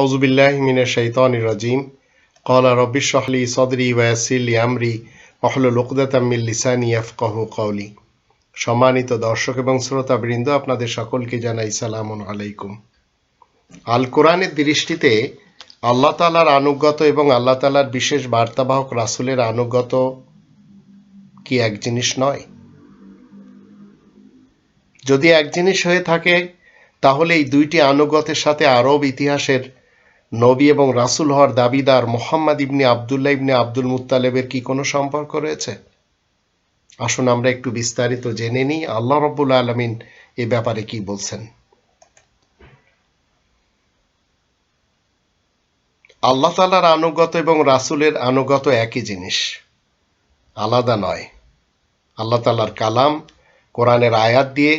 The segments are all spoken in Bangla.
আউজুবিল্লাহ মিনের শৈতানির রাজিম। কলা রব্বিশহলি সদরি ওয়াসিলি আমরি অহলুল উকদাতাম্মিল লিসানি আফকাহু কৌলি সম্মানিত দর্শক এবং শ্রোতাবৃন্দ, আপনাদের সকলকে জানাই সালাম আলাইকুম। আল কোরআনের দৃষ্টিতে আল্লাহ তালার আনুগত এবং আল্লাহ তালার বিশেষ বার্তাবাহক রাসুলের আনুগত কি এক জিনিস নয়? যদি এক জিনিস হয়ে থাকে, তাহলে এই দুইটি আনুগতের সাথে আরব ইতিহাসের নবী এবং রাসুল হওয়ার দাবিদার মোহাম্মদ ইবনে আবদুল্লাহ ইবনে আব্দুল মুত্তালেবের কি কোনো সম্পর্ক রয়েছে? আসুন আমরা একটু বিস্তারিত জেনে নিই, আল্লাহ রব্বুল আলমিন এ ব্যাপারে কি বলছেন। আল্লাহ তালার আনুগত এবং রাসুলের আনুগত একই জিনিস, আলাদা নয়। আল্লাহ তালার কালাম কোরআনের আয়াত দিয়ে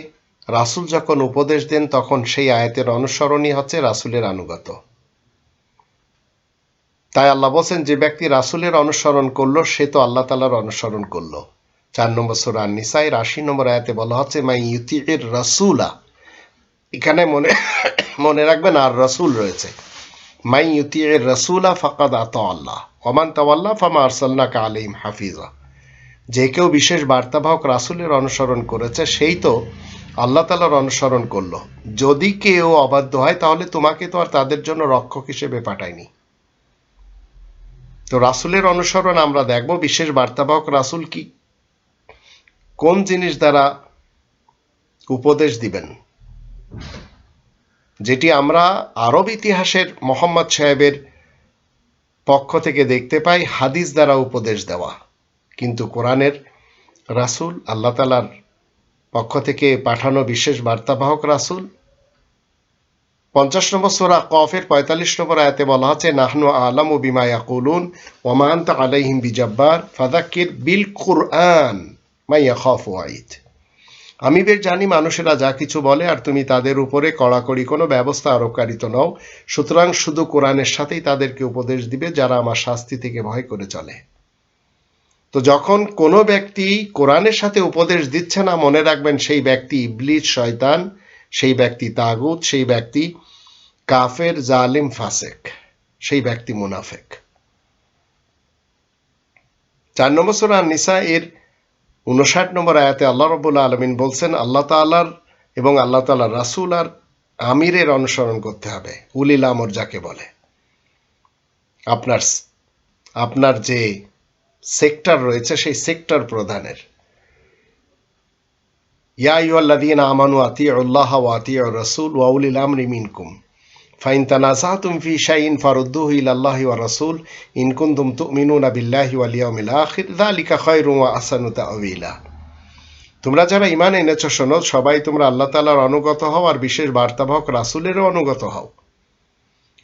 রাসুল যখন উপদেশ দেন, তখন সেই আয়াতের অনুসরণই হচ্ছে রাসুলের আনুগত তাই আল্লাহ বলছেন, যে ব্যক্তি রাসুলের অনুসরণ করল, সে তো আল্লাহ তালার অনুসরণ করল। চার নম্বর সুরা নিসাইর আশি নম্বর আয়াতে বলা হচ্ছে, মাই ইউতি এর রাসুলা। এখানে মনে মনে রাখবেন, আর রাসুল রয়েছে। মাই ইউতি এর রাসুলা ফাকাদ আত আল্লাহ। ওমান তাওয়াল্লাহ ফামা আরসাল্লাহ আলিম হাফিজা। যে কেউ বিশেষ বার্তাবাহক রাসুলের অনুসরণ করেছে, সেই তো আল্লাহ তালার অনুসরণ করল। যদি কেউ অবাধ্য হয়, তাহলে তোমাকে তো আর তাদের জন্য রক্ষক হিসেবে পাঠায়নি। তো রাসুলের অনুসরণ আমরা দেখব, বিশেষ বার্তাবাহক রাসুল কি? কোন জিনিস দ্বারা উপদেশ দিবেন? যেটি আমরা আরব ইতিহাসের মোহাম্মদ সাহেবের পক্ষ থেকে দেখতে পাই, হাদিস দ্বারা উপদেশ দেওয়া। কিন্তু কোরআনের রাসুল, আল্লাহ তালার পক্ষ থেকে পাঠানো বিশেষ বার্তাবাহক রাসুল পঞ্চাশ নম্বর সোরা কফের পঁয়তাল্লিশ নম্বর আয়াতে বলা হচ্ছে নাহনু আলম ও বিমা ইয়াকুলুন ওমান্ত আলাইহিম বিজাব্বার ফাদাক্কির বিল কুরআন মাইয়া খফ ওয়াইদ আমি বেশ জানি মানুষেরা যা কিছু বলে আর তুমি তাদের উপরে কড়াকড়ি কোনো ব্যবস্থা আরোপকারিত নও। সুতরাং শুধু কোরআনের সাথেই তাদেরকে উপদেশ দিবে যারা আমার শাস্তি থেকে ভয় করে চলে। তো যখন কোনো ব্যক্তি কোরআনের সাথে উপদেশ দিচ্ছে না, মনে রাখবেন সেই ব্যক্তি ইবলিস, শয়তান, সেই ব্যক্তি তাগুত, সেই ব্যক্তি কাফের জালিম ফাসেক, সেই ব্যক্তি মুনাফেক। চার নম্বর সুরা নিসা এর উনষাট নম্বর আয়াতে আল্লাহ রবুল্লা আলমিন বলছেন, আল্লাহ তালার এবং আল্লাহ তালার রাসুল আর আমিরের অনুসরণ করতে হবে। উলিল আমর যাকে বলে। আপনার আপনার যে সেক্টর রয়েছে, সেই সেক্টর প্রধানের। ইয়া ইউল্লাদিন আমানু আতি আল্লাহ ওয়া আতি রসুল ওয়াউলিল আমরি মিনকুম। ফাইন তানাজাতুম ফি শাইইন ফারুদ্দুহু ইলাল্লাহি ওয়া রাসূল ইন কুনতুম তুমিনুনা বিল্লাহি ওয়াল ইয়াউমিল আখির যালিকা খায়রুম ওয়া তোমরা যারা ঈমান এনেছো, শোনো, সবাই তোমরা আল্লাহ তাআলার অনুগত হও আর বিশেষ বার্তাবাহক রাসূলেরও অনুগত হও।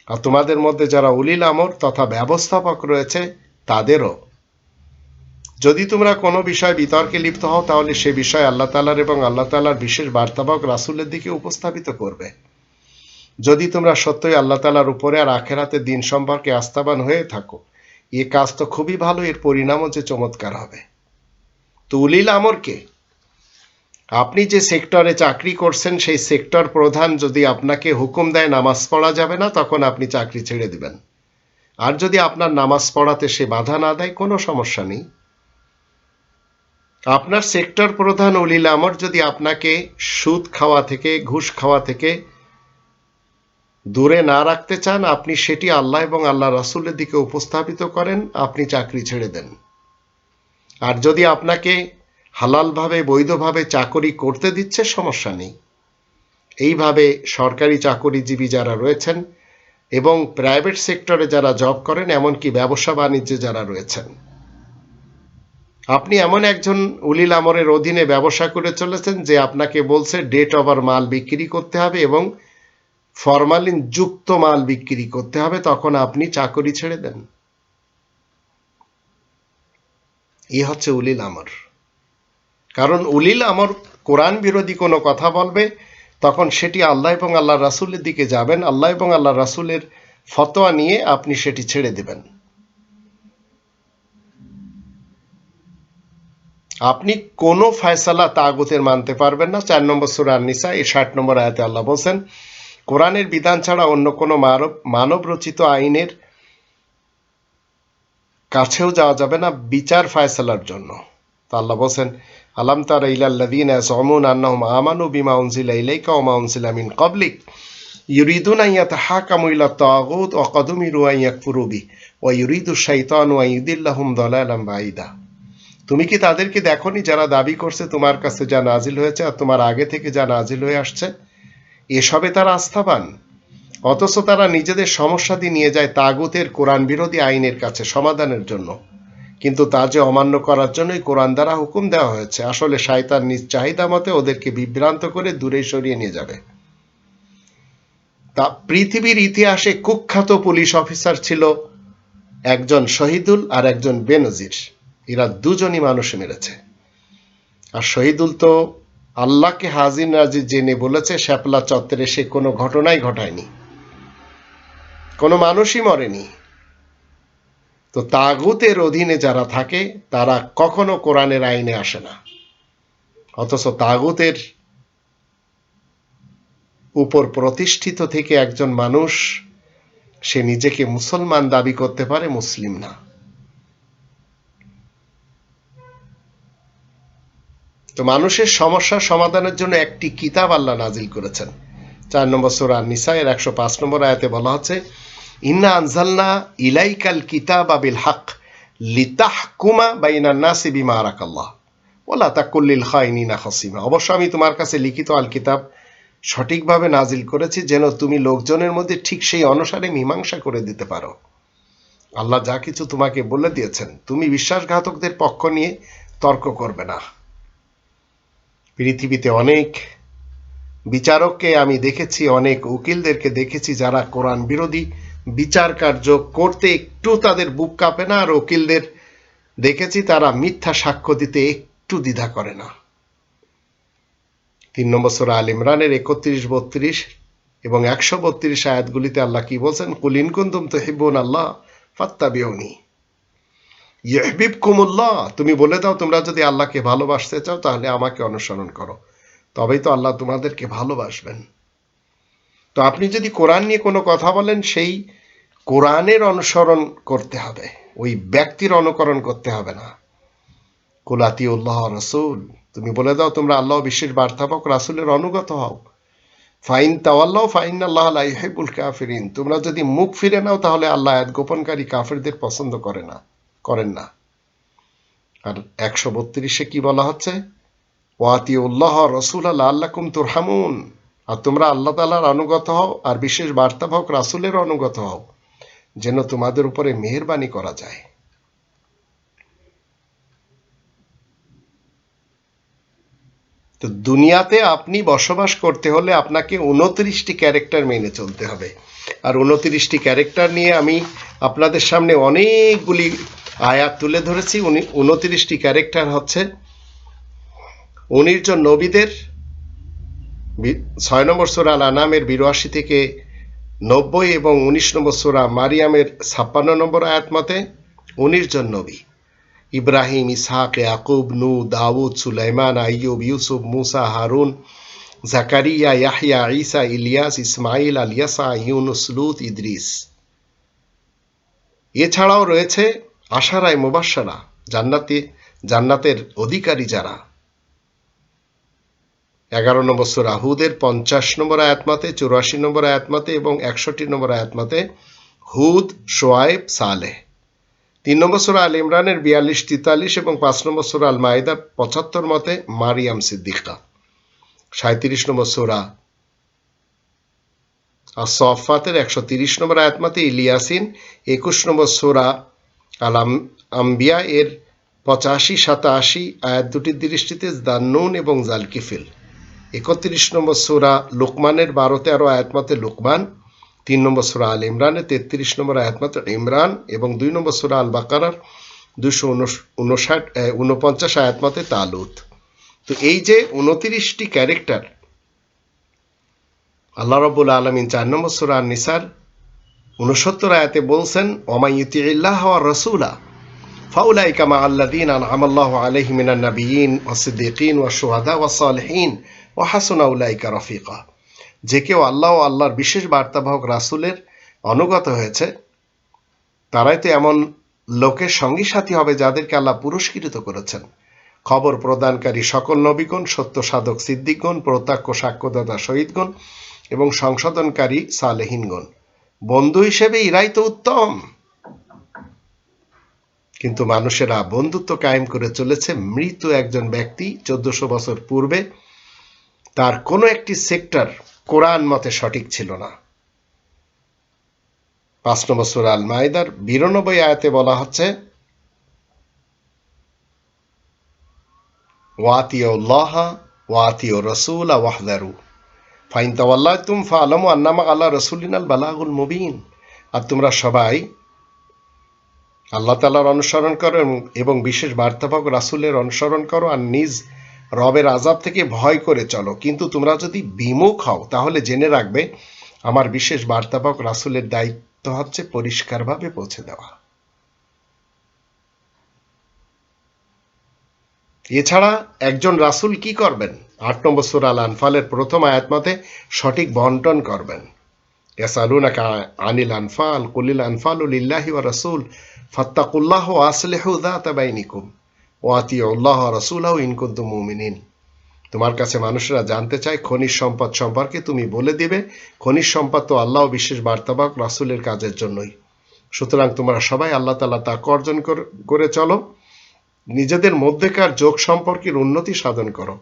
আর তোমাদের মধ্যে যারা উলিল আমর তথা ব্যবস্থাপক রয়েছে, তাদেরও। যদি তোমরা কোনো বিষয় বিতর্কে লিপ্ত হও, তাহলে সে বিষয় আল্লাহ তালার এবং আল্লাহ তালার বিশেষ বার্তাবাহক রাসুলের দিকে উপস্থাপিত করবে। যদি তোমরা সত্যই আল্লাহ তালার উপরে আর আখেরাতে দিন সম্পর্কে আস্থাবান হয়ে থাকো, এ কাজ তো খুবই ভালো, এর পরিণামও যে চমৎকার হবে। তো উলিল আমরকে, আপনি যে সেক্টরে চাকরি করছেন, সেই সেক্টর প্রধান যদি আপনাকে হুকুম দেয় নামাজ পড়া যাবে না, তখন আপনি চাকরি ছেড়ে দেবেন। আর যদি আপনার নামাজ পড়াতে সে বাধা না দেয়, কোনো সমস্যা নেই। আপনার সেক্টর প্রধান উলিল আমর যদি আপনাকে সুদ খাওয়া থেকে, ঘুষ খাওয়া থেকে দূরে না রাখতে চান, আপনি সেটি আল্লাহ এবং আল্লাহ রাসুলের দিকে উপস্থাপিত করেন, আপনি চাকরি ছেড়ে দেন। আর যদি আপনাকে হালালভাবে, বৈধভাবে চাকরি করতে দিচ্ছে, সমস্যা নেই। এইভাবে সরকারি চাকরিজীবী যারা রয়েছেন এবং প্রাইভেট সেক্টরে যারা জব করেন, এমনকি ব্যবসা বাণিজ্যে যারা রয়েছেন, আপনি এমন একজন উলিল আমরের অধীনে ব্যবসা করে চলেছেন যে আপনাকে বলছে ডেট ওভার মাল বিক্রি করতে হবে এবং ফরমালিন যুক্ত মাল বিক্রি করতে হবে, তখন আপনি চাকরি ছেড়ে দেন। এ হচ্ছে উলিল আমর। কারণ উলিল আমর কোরআন বিরোধী কোনো কথা বলবে, তখন সেটি আল্লাহ এবং আল্লাহ রাসুলের দিকে যাবেন। আল্লাহ এবং আল্লাহ রাসুলের ফতোয়া নিয়ে আপনি সেটি ছেড়ে দেবেন। আপনি কোনো ফয়সালা তাগুতের মানতে পারবেন না। চার নম্বর সুরার নিসা এই ষাট নম্বর আয়াতে আল্লাহ বলছেন কোরআনের বিধান ছাড়া অন্য কোনো মানব রচিত আইনের কাছেও যাওয়া যাবে না বিচার ফায়সালার জন্য। তা আল্লাহ বলছেন, আলাম তারা ইলাল্লাদিন ইয়াসমুন আন্নাহুম আমানু বিমা উনজিলা ইলাইকা ওয়া মা উনজিলা মিন ক্বাবলিক। ইউরিদুন আন ইয়াতাহাকামু ইলা তাগুত ওয়া ক্বাদ উমিরু আন ইয়াকফুরু বি ওয়া ইউরিদু শাইতানু আন ইউদিল্লাহুম দালালাম বাঈদা। তুমি কি তাদেরকে দেখনি যারা দাবি করছে তোমার কাছে যা নাজিল হয়েছে আর তোমার আগে থেকে যা নাজিল হয়ে আসছে? এসবে তারা আস্থাবান। অথচ তারা নিজেদের সমস্যা দিয়ে নিয়ে যায় তাগুতের কোরআন বিরোধী আইনের কাছে সমাধানের জন্য। কিন্তু তা যে অমান্য করার জন্যই কোরআন দ্বারা হুকুম দেওয়া হয়েছে, আসলে শায়তান নিজ চাহিদা মতে ওদেরকে বিভ্রান্ত করে দূরে সরিয়ে নিয়ে যাবে। তা পৃথিবীর ইতিহাসে কুখ্যাত পুলিশ অফিসার ছিল একজন শহীদুল আর একজন বেনজির। এরা দুজনই মানুষ মেরেছে। আর শহীদুল তো আল্লাহকে হাজির নাজির জেনে বলেছে, শ্যাপলা চত্বরে সে কোনো ঘটনাই ঘটায়নি। কোনো মানুষই মরেনি। তো তাগুতের অধীনে যারা থাকে, তারা কখনো কোরআনের আইনে আসে না। অথচ তাগুতের উপর প্রতিষ্ঠিত থেকে একজন মানুষ, সে নিজেকে মুসলমান দাবি করতে পারে, মুসলিম না। তো মানুষের সমস্যার সমাধানের জন্য একটি কিতাব আল্লাহ নাজিল করেছেন। চার নম্বর সোরা এর একশো পাঁচ নম্বর আয়াতে বলা হচ্ছে, ইন্না আনজালনা ইলাইকাল কিতাব আবিল হক লিতাহকুমা বাইনা নাসি বিমা আরাকাল্লাহ ওলা তাকুল্লিল খাইনিনা খসিমা। অবশ্য আমি তোমার কাছে লিখিত আল কিতাব সঠিকভাবে নাজিল করেছি, যেন তুমি লোকজনের মধ্যে ঠিক সেই অনুসারে মীমাংসা করে দিতে পারো। আল্লাহ যা কিছু তোমাকে বলে দিয়েছেন, তুমি বিশ্বাসঘাতকদের পক্ষ নিয়ে তর্ক করবে না। পৃথিবীতে অনেক বিচারককে আমি দেখেছি, অনেক উকিলদেরকে দেখেছি যারা কোরআন বিরোধী বিচার কার্য করতে একটু তাদের বুক কাঁপে না, আর উকিলদের দেখেছি তারা মিথ্যা সাক্ষ্য দিতে একটু দ্বিধা করে না। তিন নম্বর সোরা আল ইমরানের একত্রিশ, বত্রিশ এবং একশো বত্রিশ আয়াতগুলিতে আল্লাহ কি বলছেন? কুলিন কুন্তুম তো হিব্বুন আল্লাহ ফাত্তা বিয়নি ইহবিব কুমুল্লাহ তুমি বলে দাও তোমরা যদি আল্লাহকে ভালোবাসতে চাও তাহলে আমাকে অনুসরণ করো। তবেই তো আল্লাহ তোমাদেরকে ভালোবাসবেন। তো আপনি যদি কোরআন নিয়ে কোনো কথা বলেন, সেই কোরআনের অনুসরণ করতে হবে। ওই ব্যক্তির অনুকরণ করতে হবে না। কুলাতি উল্লাহ রসুল, তুমি বলে দাও তোমরা আল্লাহ বিশ্বের বার্তাপক, রাসুলের অনুগত হও। ফাইন তাওয়াল্লাহ ফাইন আল্লাহ আলাইহেবুল কাফিরিন, তোমরা যদি মুখ ফিরে নাও তাহলে আল্লাহ গোপনকারী কাফেরদের পছন্দ করে না। করেন না। আর একশো বত্রিশে কি বলা হচ্ছে? ওয়াতি উল্লাহ রসুল আল্লাহ আল্লাকুম তুরহামুন। আর তোমরা আল্লাহ তালার অনুগত হও আর বিশেষ বার্তাবক রাসুলের অনুগত হও, যেন তোমাদের উপরে মেহরবানি করা যায়। তো দুনিয়াতে আপনি বসবাস করতে হলে আপনাকে উনত্রিশটি ক্যারেক্টার মেনে চলতে হবে। আর উনত্রিশটি ক্যারেক্টার নিয়ে আমি আপনাদের সামনে অনেকগুলি আয়াত তুলে ধরেছি, উনি উনত্রিশটি ক্যারেক্টার হচ্ছে। উনিশ জন নবীদের ছয় নম্বর সোরা আনামের বিরাশি থেকে নব্বই এবং উনিশ নম্বর সোরা মারিয়ামের ছাপ্পান্ন নম্বর আয়াত মতে উনিশ জন নবী। ইব্রাহিম, ইসহাক, ইয়াকুব নু দাউদ, সুলাইমান, আইয়ুব, ইউসুফ, মুসা, হারুন, জাকারিয়া ইয়াহিয়া ঈসা, ইলিয়াস ইসমাইল আলিয়াসা ইউনুস, লুত, ইদ্রিস। এছাড়াও রয়েছে আশারায় মুবাসারা জান্নাতে, জান্নাতের অধিকারী যারা। এগারো নম্বর সুরা হুদের পঞ্চাশ নম্বর আয়াতমাতে, চুরাশি নম্বর আয়াতমাতে এবং একষট্টি নম্বর আয়াতমাতে হুদ, সোয়াইব, সালেহ। তিন নম্বর সুরা আল ইমরানের বিয়াল্লিশ, তেতাল্লিশ এবং পাঁচ নম্বর সুরা আল মাইদার পঁচাত্তর মতে মারিয়াম সিদ্দিকা সাঁত্রিশ নম্বর সুরা আর সফাতের একশো তিরিশ নম্বর আয়াতমাতে ইলিয়াসিন, একুশ নম্বর সুরা আল আম্বিয়া এর পঁচাশি, সাতাশি আয়াত দুটির দৃষ্টিতে দান্নুন এবং জালকিফিল একত্রিশ নম্বর সুরা লোকমানের বারো তেরো আয়াতমাতে লোকমান, তিন নম্বর সুরা আল ইমরানের তেত্রিশ নম্বর আয়াতমাত্র ইমরান এবং দুই নম্বর সুরা আল বাকারার দুশো উনষাট উনপঞ্চাশ আয়াতমাতে তালুত। তো এই যে উনতিরিশটি ক্যারেক্টার, আল্লাহ রবুল আলমিন চার নম্বর সুরা নিসার উনসত্তর আয়াতে বলছেন ওমাইতি ইল্লাহ রসুলা ফাউলাই কামা আল্লাদিন আন আমাল্লাহ আলহিমিনা নবীন ও ওসিদ্দিকিন ও সুহাদা ও সালহীন ও হাসুনা উলাইকা রফিকা. যে কেউ আল্লাহ আল্লাহর বিশেষ বার্তাবাহক রাসুলের অনুগত হয়েছে, তারাই তো এমন লোকের সঙ্গী সাথী হবে যাদেরকে আল্লাহ পুরস্কৃত করেছেন। খবর প্রদানকারী সকল নবীগণ, সত্য সাধক সিদ্দিকগণ, প্রত্যক্ষ সাক্ষ্যদাতা শহীদগণ এবং সংশোধনকারী সালেহীনগণ। বন্ধু হিসেবে ইরাই তো উত্তম। কিন্তু মানুষেরা বন্ধুত্ব কায়েম করে চলেছে। মৃত একজন ব্যক্তি চোদ্দশো বছর পূর্বে তার কোনো একটি সেক্টর কোরআন মতে সঠিক ছিল না। পাঁচ নম্বর সুরা আল মাইদার বিরানব্বই আয়াতে বলা হচ্ছে ওয়াতিউল্লাহ ওয়াতিউ রসুল ওয়াহদারু। ফাইন তাওয়াল্লাহ তুম ফালামু আন্নামা আল্লাহ রসুলিন আল বালাগুল মুবিন। আর তোমরা সবাই আল্লাহ তালার অনুসরণ করো এবং- বিশেষ বার্তাবাহক রাসূলের অনুসরণ করো আর নিজ রবের আজাব থেকে ভয় করে চলো। কিন্তু তোমরা যদি বিমুখ হও, তাহলে জেনে রাখবে, আমার বিশেষ বার্তাবাহক রাসুলের দায়িত্ব হচ্ছে পরিষ্কারভাবে পৌঁছে দেওয়া। এছাড়া একজন রাসূল কি করবেন? আট নম্বর সুরা আল আনফালের প্রথম আয়াত মতে সঠিক বন্টন করবেন। ইয়াসালুনাকা আনিল আনফাল, কুলিল আনফালু লিল্লাহি ওয়া রাসূল, ফাত্তাকুল্লাহ ওয়া আসলিহু যাতা বাইনিকুম, ওয়া আতিউল্লাহ ওয়া রাসূলাহু ইন কুনতুম মুমিনিন। তোমার কাছে মানুষরা জানতে চায় খনিজ সম্পদ সম্পর্কে তুমি বলে দিবে। খনিজ সম্পদ তো আল্লাহ বিশেষ বার্তাবাহক রাসূলের কাজের জন্যই। সুতরাং তোমরা সবাই আল্লাহ তাআলা তাকে অর্জন করে চলো। নিজেদের মধ্যেকার যোগ সম্পর্কের উন্নতি সাধন করো।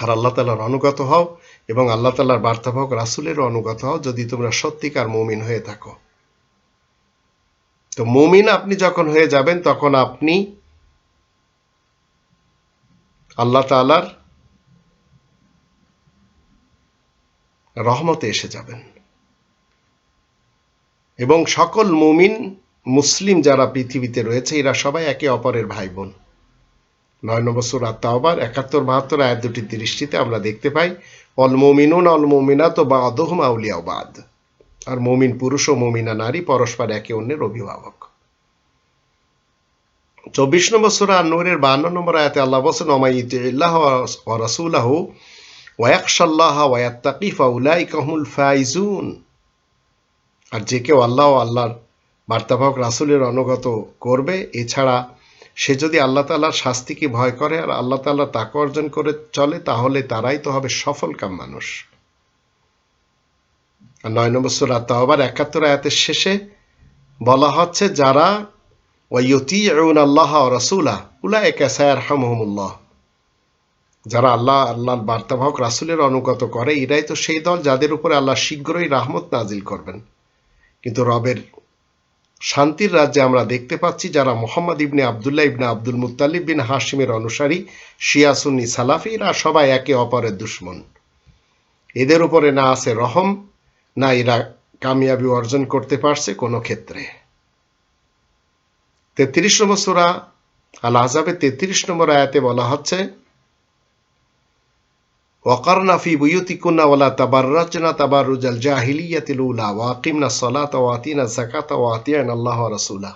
আর আল্লাহ তালার অনুগত হও এবং আল্লাহ তালার বার্তাবাহক রাসুলেরও অনুগত হও যদি তোমরা সত্যিকার মুমিন হয়ে থাকো। তো মুমিন আপনি যখন হয়ে যাবেন তখন আপনি আল্লাহ তালার রহমতে এসে যাবেন। এবং সকল মুমিন মুসলিম যারা পৃথিবীতে রয়েছে, এরা সবাই একে অপরের ভাই বোন নয় নম্বর সুরা তাওবার একাত্তর, বাহাত্তর, আয়াত দুটি দৃষ্টিতে আমরা দেখতে পাই, অল মুমিনুন, অল মুমিনাত বা অদহম আউলিয়াবাদ আর মুমিন পুরুষ ও মুমিনা নারী, পরস্পর একে অন্যের অভিভাবক। চব্বিশ নম্বর সুরা নূরের বান্ন নম্বর আয়াতে আল্লাহ বসেন ওমাইতিল্লাহ ও রাসূলাহু ওয়াকশাল্লাহ ওয়াত্তাকি ফাউলাইকা হুমুল ফাইজুন। আর যে কেউ আল্লাহ আল্লাহর বার্তাবাহক রাসুলের অনুগত করবে। এছাড়া সে যদি আল্লাহ তাআলার শাস্তিকে ভয় করে আর আল্লাহ তাআলা তাকে অর্জন করে চলে, তাহলে তারাই তো হবে সফলকাম মানুষ। আর নয় নম্বর সুরা তাওবার একাত্তর আয়াতের শেষে বলা হচ্ছে, যারা ওয়াইয়ুতিউন আল্লাহ ওয়া রাসূলা উলাইকা সায়ারহামুহুমুল্লাহ। যারা আল্লাহ, আল্লাহর বার্তাবাহক রাসূলের অনুগত করে, এরাই তো সেই দল যাদের উপরে আল্লাহ শীঘ্রই রাহমত নাজিল করবেন। কিন্তু রবের শান্তির রাজ্যে আমরা দেখতে পাচ্ছি যারা মোহাম্মদ ইবনে আবদুল্লাহ ইবনে আব্দুল মুত্তালিব বিন হাশিমের অনুসারী, শিয়া, সুন্নি সালাফি এরা সবাই একে অপরের দুশ্মন। এদের উপরে না আছে রহম, না এরা কামিয়াবি অর্জন করতে পারছে কোনো ক্ষেত্রে। তেত্রিশ নম্বর সুরা আল আজাবের তেত্রিশ নম্বর আয়াতে বলা হচ্ছে বুয়ুতিকুন্না ওয়ালা তাবাররাজনা তাবাররুজাল জাহিলিয়াতিল উলা ওয়াকিমনা সলাতা ওয়া আতিনা যাকাতা ওয়া আতিয়ান আল্লাহ ওয়া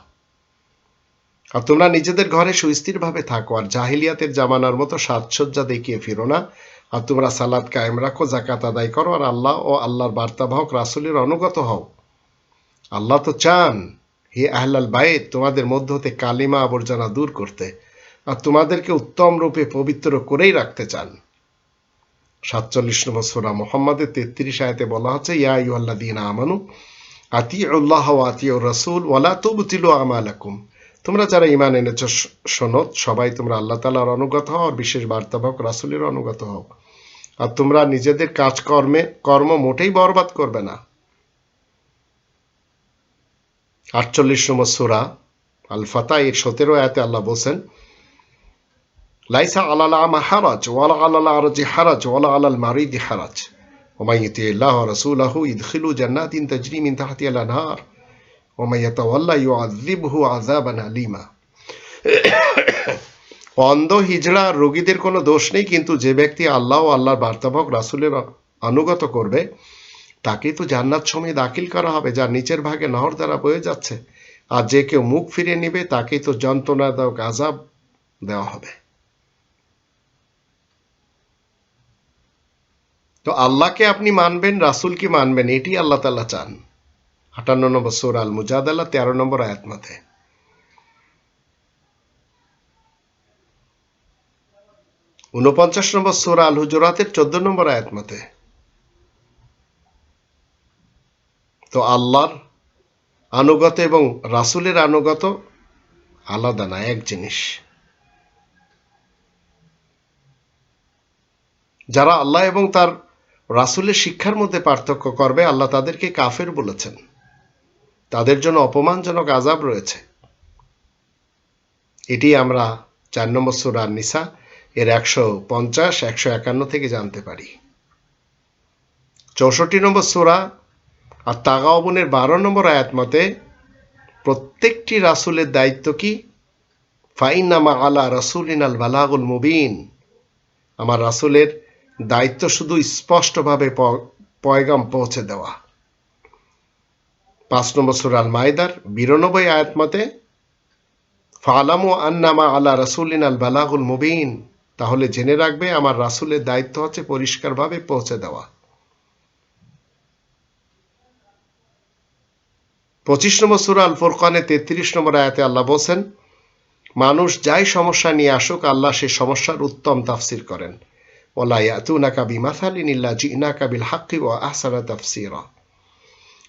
আর তোমরা নিজেদের ঘরে সুস্থিরভাবে থাকো, আর জাহিলিয়াতের জামানার মতো সাজসজ্জা দেখিয়ে ফিরো না। আর তোমরা সালাদ কায়েম রাখো জাকাত আদায় করো, আর আল্লাহ ও আল্লাহর বার্তাবাহক রাসুলের অনুগত হও। আল্লাহ তো চান, হে আহলাল বাইত, তোমাদের মধ্য হতে কালিমা আবর্জনা দূর করতে, আর তোমাদেরকে উত্তম রূপে পবিত্র করেই রাখতে চান। সাতচল্লিশ নম্বর সোরা মোহাম্মদের তেত্রিশ আয়তে বলা হচ্ছে, ইয়া ইউল্লাদিন আমানু আতি উল্লাহ আতি রসুল ওয়ালা তুবতিলু আমালাকুম। তোমরা যারা ইমান এনেছ শোনো, সবাই তোমরা আল্লাহ তালার অনুগত হও আর বিশেষ বার্তাবাহক রাসুলের অনুগত হও। আর তোমরা নিজেদের কাজকর্মে, কর্ম মোটেই বরবাদ করবে না। আটচল্লিশ নম্বর সুরা আল ফাতা এর সতেরো আয়াতে আল্লাহ বলছেন লাইসা আলাল আমা হারাজ ওয়ালা আলাল আরজি হারাজ ওয়ালা আলাল মারিদি হারাজ ومن يطع الله ورسوله يدخله جنات تجري من تحتها الانهار ومن يتولى يعذبه عذابا أليما অন্ধ হিজড়া রোগীদের কোনো দোষ নেই কিন্তু যে ব্যক্তি আল্লাহ ও আল্লাহর বার্তাবক রাসুলের অনুগত করবে তাকেই তো জান্নাত সময় দাখিল করা হবে যার নিচের ভাগে নহর দ্বারা বয়ে যাচ্ছে আর যে কেউ মুখ ফিরিয়ে নেবে তাকেই তো যন্ত্রণাদায়ক আজাব দেওয়া হবে তো আল্লাহকে আপনি মানবেন, রাসুলকে মানবেন, এটি আল্লাহ তাল্লাহ চান। আটান্ন নম্বর সোর আল মুজাদাল্লাহ তেরো নম্বর আয়াত মতে উনপঞ্চাশ নম্বর সোরা আল হুজরাতের চোদ্দ নম্বর আয়াত মতে তো আল্লাহর আনুগত এবং রাসুলের আনুগত আলাদা না, এক জিনিস। যারা আল্লাহ এবং তার রাসুলের শিক্ষার মধ্যে পার্থক্য করবে, আল্লাহ তাদেরকে কাফের বলেছেন। তাদের জন্য অপমানজনক আজাব রয়েছে। এটি আমরা চার নম্বর সুরা নিসা এর একশো পঞ্চাশ, একশো একান্ন থেকে জানতে পারি। চৌষট্টি নম্বর সুরা আর তাগাওবনের বারো নম্বর আয়াত মতে, প্রত্যেকটি রাসুলের দায়িত্ব কি? ফাইনামা আলা রাসুলিন আল বালাগুল মুবিন। আমার রাসুলের দায়িত্ব শুধু স্পষ্টভাবে পয়গাম পৌঁছে দেওয়া। পাঁচ নম্বর সুরাল মায়দার বিরানব্বই আয়াত মতে, ফালামু আন্নামা আলা রাসুলিন আল বালাগুল মুবিন তাহলে জেনে রাখবে আমার রাসুলের দায়িত্ব হচ্ছে পরিষ্কারভাবে পৌঁছে দেওয়া। পঁচিশ নম্বর সুরা আল ফুরকানে তেত্রিশ নম্বর আয়াতে আল্লাহ বলছেন, মানুষ যাই সমস্যা নিয়ে আসুক, আল্লাহ সে সমস্যার উত্তম তাফসির করেন। ওলা ইয়াতুনাকা বিমাথালিন ইল্লা জিনাকা বিল হাক্কি ও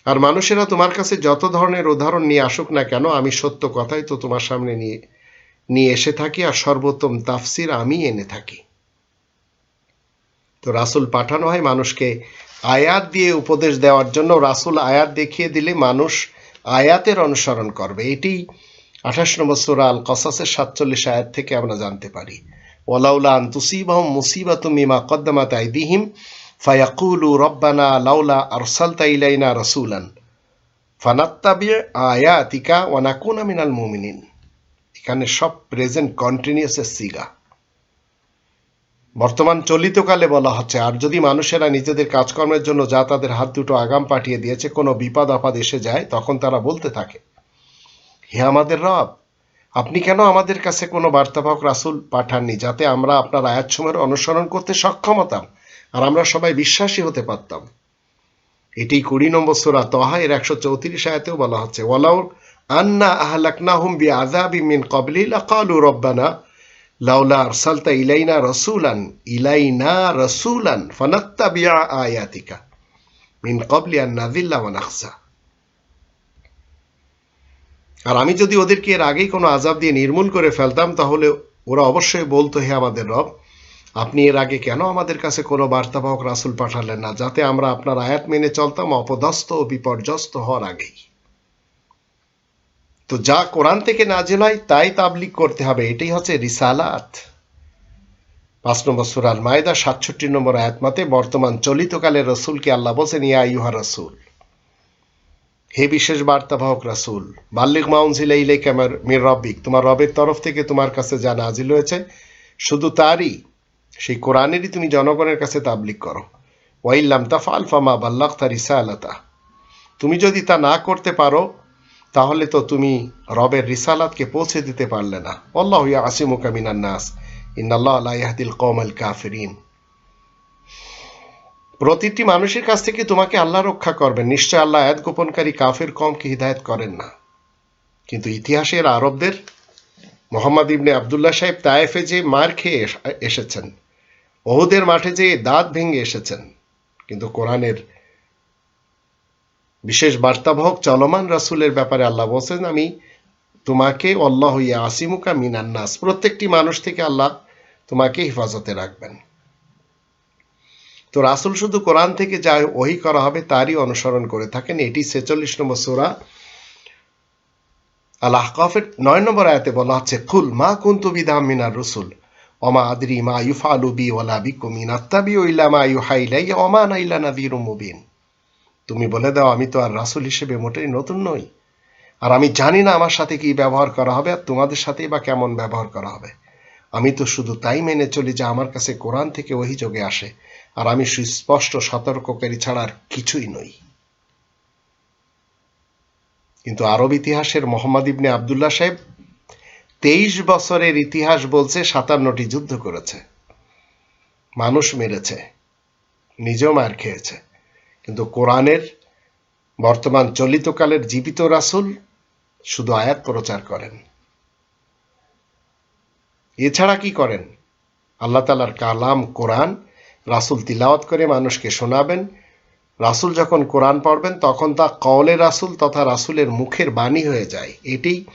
আর মানুষেরা তোমার কাছে যত ধরনের উদাহরণ নিয়ে আসুক না কেন, আমি সত্য কথাই তো তোমার সামনে নিয়ে নিয়ে এসে থাকি আর সর্বোত্তম তাফসির আমি এনে থাকি। তো রাসুল পাঠানো হয় মানুষকে আয়াত দিয়ে উপদেশ দেওয়ার জন্য। রাসুল আয়াত দেখিয়ে দিলে মানুষ আয়াতের অনুসরণ করবে। এটি আঠাশ নম্বর সোরা আল কসাসের সাতচল্লিশ আয়াত থেকে আমরা জানতে পারি। ওলাউলা আন্তুসিবাহম মুসিবাতু মিমা কদ্দামাত আইদিহিম, ফায়াকুলু রব্বানা লাউলা আরসালতা ইলাইনা রসুলান। ফানাত্তাবি আয়াতিকা ওয়ানাকুনা মিনাল মুমিনিন। এখানে সব প্রেজেন্ট কন্টিনিউসের সিগা। বর্তমান চলিতকালে বলা হচ্ছে, আর যদি মানুষেরা নিজেদের কাজকর্মের জন্য যা তাদের হাত দুটো আগাম পাঠিয়ে দিয়েছে, কোনো বিপদ আপদ এসে যায়, তখন তারা বলতে থাকে, হে আমাদের রব আপনি কেন আমাদের কাছে কোনো বার্তাবাহক রাসুল পাঠাননি যাতে আমরা আপনার আয়াতসমূহের অনুসরণ করতে সক্ষম হতাম আর আমরা সবাই বিশ্বাসী হতে পারতাম? এটি কুড়ি নম্বর সোরা তহা, এর একশো চৌত্রিশ আয়াতেও বলা হচ্ছে, ওয়ালাউ আন্না আহলাকনাহুম বি আযাবি মিন ক্বাবলি লাকালু রব্বানা, লাউলা আরসালতা ইলাইনা রাসূলান ইলাইনা রাসূলান ফানাত্তাবিআ আয়াতিকা মিন ক্বাবলি আন নাযিল্লা ওয়া নাখসা আর আমি যদি ওদেরকে এর আগেই কোনো আজাব দিয়ে নির্মূল করে ফেলতাম, তাহলে ওরা অবশ্যই বলতো, হে আমাদের রব, আপনি এর আগে কেন আমাদের কাছে কোনো বার্তাবাহক রাসুল পাঠালেন না, যাতে আমরা আপনার আয়াত মেনে চলতাম অপদস্থ ও বিপর্যস্ত হওয়ার আগেই? তো যা কোরআন থেকে নাজেল হয়, তাই তাবলিক করতে হবে। এটাই হচ্ছে রিসালাত। পাঁচ নম্বর সুরাল মায়দা সাতষট্টি নম্বর আয়াত মতে বর্তমান চলিতকালের রসুলকে আল্লাহ বলছেন, ইয়া ইউহা রসুল হে বিশেষ বার্তা বার্তাবাহক রাসুল বাল্লিক মাউনজিলা ইলাইকা মির রব্বিক, তোমার রবের তরফ থেকে তোমার কাছে যা নাজিল হয়েছে, শুধু তারই, সেই কোরআনেরই তুমি জনগণের কাছে তাবলিক করো। ওয়াইল্লাম তাফাল ফামা বাল্লাক তা রিসালাতা। তুমি যদি তা না করতে পারো, তাহলে তো তুমি রবের রিসালাতকে পৌঁছে দিতে পারলে না। আল্লাহ আসিমুকা মিনান নাস। ইন্নাল্লাহ আল্লাহ ইয়াহদিল কওমাল কাফিরিন। প্রতিটি মানুষের কাছ থেকে তোমাকে আল্লাহ রক্ষা করবেন। নিশ্চয় আল্লাহ আয়াত গোপনকারী কাফের কমকে হিদায়ত করেন না। কিন্তু ইতিহাসের আরবদের মোহাম্মদ ইবনে আবদুল্লাহ সাহেব তায়েফে যে মার খেয়ে এসেছেন, ওহুদের মাঠে যে দাঁত ভেঙে এসেছেন, কিন্তু কোরআনের বিশেষ বার্তাবাহক চলমান রাসুলের ব্যাপারে আল্লাহ বলছেন, আমি তোমাকে অল্লাহ হইয়া আসিমুকা মিনান্নাস প্রত্যেকটি মানুষ থেকে আল্লাহ তোমাকে হেফাজতে রাখবেন। তো রাসুল শুধু কোরআন থেকে যা ওহি করা হবে তারই অনুসরণ করে থাকেন। এটি ছেচল্লিশ নম্বর সোরা আল্লাহ কফের নয় নম্বর আয়াতে বলা হচ্ছে কুল মা কুন্তু বিধাম মিনার রসুল অমা আদরি মা ইউফালু বি ওলা ওয়ালা বিকুমিন আত্তাবি ইলা মা ইউহাইলাই অমা নাইলা নাদির মুবিন। তুমি বলে দাও, আমি তো আর রাসুল হিসেবে মোটেই নতুন নই। আর আমি জানি না আমার সাথে কি ব্যবহার করা হবে আর তোমাদের সাথেই বা কেমন ব্যবহার করা হবে। আমি তো শুধু তাই মেনে চলি যে আমার কাছে কোরআন থেকে অভিযোগে আসে। আর আমি সুস্পষ্ট সতর্ককারী ছাড়া আর কিছুই নই। কিন্তু আরব ইতিহাসের মোহাম্মদ ইবনে আবদুল্লাহ সাহেব তেইশ বছরের ইতিহাস বলছে সাতান্নটি যুদ্ধ করেছে। মানুষ মেরেছে, নিজেও মার খেয়েছে। কিন্তু কোরআনের বর্তমান চলিতকালের জীবিত রাসূল শুধু আয়াত প্রচার করেন। এছাড়া কি করেন? আল্লাহ তালার কালাম কোরআন রাসূল তিলাওয়াত করে মানুষকে শোনাবেন। রাসূল যখন কোরআন পড়বেন, তখন তা কওলে রাসূল তথা রাসূলের মুখের বাণী হয়ে যায়। এটি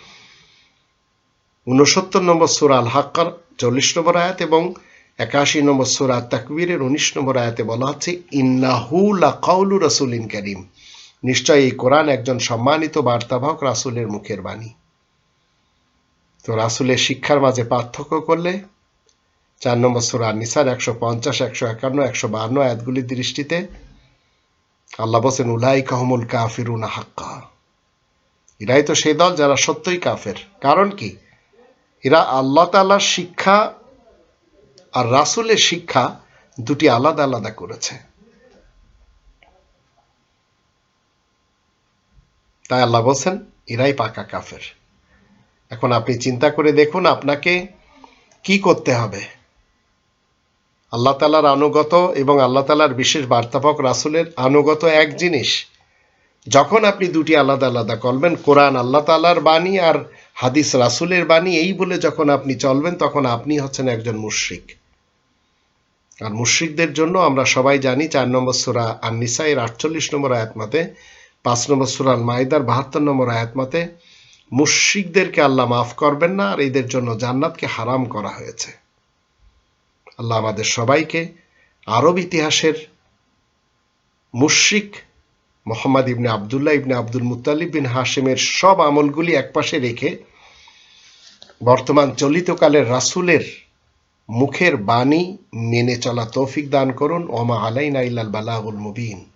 উনসত্তর নম্বর সুরা আল হাক্কার চল্লিশ নম্বর আয়াত এবং একাশি নম্বর সুরা তাকবীরের উনিশ নম্বর আয়াতে বলা হচ্ছে, ইন্নাহু লা কাউলু রাসূলিন করিম। নিশ্চয় এই কোরআন একজন সম্মানিত বার্তাবাহক রাসূলের মুখের বাণী। তো রাসূলের শিক্ষার মাঝে পার্থক্য করলে চার নম্বর সুরা নিসার একশো পঞ্চাশ, একশো একান্ন, একশো বান্ন আয়াতগুলির দৃষ্টিতে আল্লাহ বসেন উলাই কাহমুল কাফিরুনা হাক্কা। এরাই তো সেই দল যারা সত্যই কাফের। কারণ কি? এরা আল্লাহ তালার শিক্ষা আর রাসূলের শিক্ষা দুটি আলাদা আলাদা করেছে। তাই আল্লাহ বলছেন, এরাই পাকা কাফের। এখন আপনি চিন্তা করে দেখুন আপনাকে কি করতে হবে। আল্লাহ তালার আনুগত এবং আল্লাহ তালার বিশেষ বার্তাপক রাসুলের আনুগত এক জিনিস। যখন আপনি দুটি আলাদা আলাদা করবেন, কোরআন আল্লাহ তালার বাণী আর হাদিস রাসূলের বাণী, এই বলে যখন আপনি চলবেন, তখন আপনি হচ্ছেন একজন মুশরিক। আর মুশরিকদের জন্য আমরা সবাই জানি, চার নম্বর সুরা আর নিসাইয়ের আটচল্লিশ নম্বর আয়াত মতে, পাঁচ নম্বর সুরাল মাইদার বাহাত্তর নম্বর আয়াত মতে, মুশরিকদেরকে আল্লাহ মাফ করবেন না, আর এদের জন্য জান্নাতকে হারাম করা হয়েছে। আল্লাহ আমাদের সবাইকে আরব ইতিহাসের মুশ্রিক মোহাম্মদ ইবনে আবদুল্লাহ ইবনে আব্দুল মুতালিব বিন হাশিমের সব আমলগুলি একপাশে রেখে বর্তমান চলিতকালের রাসুলের মুখের বাণী মেনে চলা তৌফিক দান করুন। ওমা আলাইনা ইল্লাল বালাহুল মুবিন।